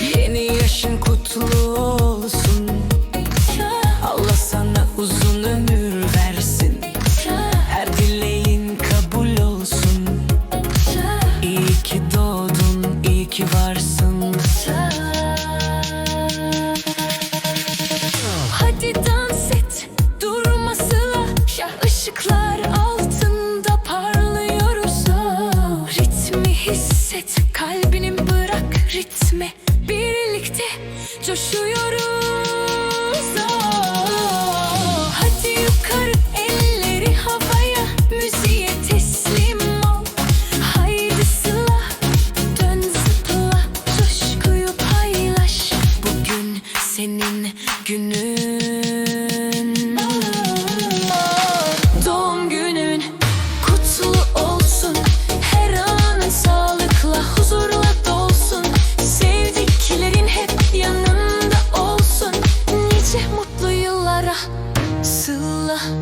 Yeni yaşın kutlu hisset kalbinin bırak ritmi Birlikte coşuyoruz